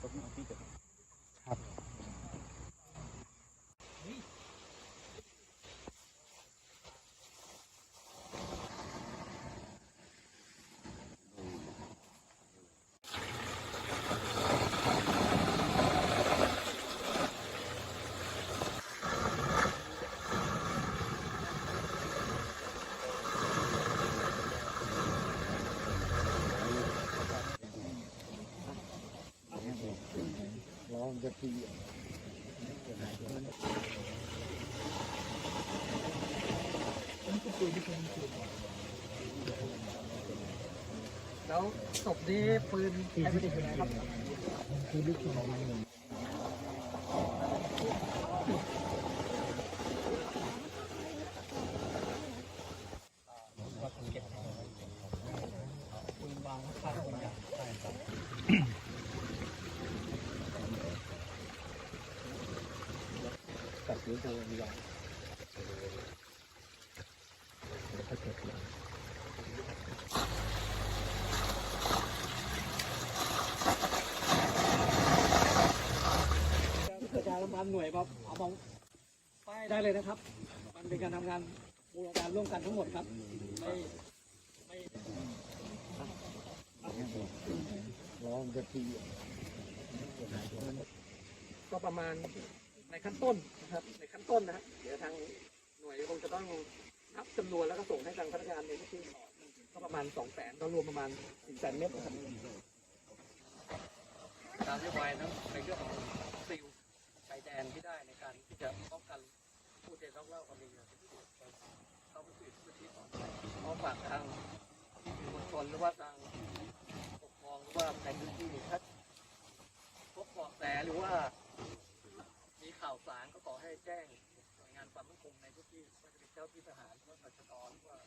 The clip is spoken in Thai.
ตรงที่ ลองจะตีแล้วศพนี้ปืนใช้ไม่ได้อยู่ไหนครับคือลึกลงมาหนึ่งปืนวางข้างคนอย่างใช่ครับ ตัดสินใจมีอย่างถ้าเกิดเหตุประชาสัมพันธ์หน่วยแบบเอามองป้ายได้เลยนะครับ มันเป็นการทำงานบูรณาการร่วมกันทั้งหมดครับ ไม่ไม่ลองจะตีก็ประมาณ ในขั้นต้นนะครับ ในขั้นต้นนะครับเดี๋ยวทางหน่วยคงจะต้องนับจำนวนแล้วก็ส่งให้ทางพนักงานในที่ก็ประมาณสองแสนก็รวมประมาณสี่แสนเมตรนะครับการนโยบายนะในเรื่องของซิลชายแดนที่ได้ในการที่จะป้องกันผู้เดนล็อกเล่าความดีเข้าไปสู่พื้นที่ต่อไปเพราะฝากทางมวลชนหรือว่าทางปกครองหรือว่าในพื้นที่ถ้าพบเบาะแสหรือว่า ข่าวสารก็ขอให้แจ้งหน่วยงานความมั่นคงในทุกที่ว่าจะเป็นเจ้าที่ทหารหรือว่าตชดหรือว่า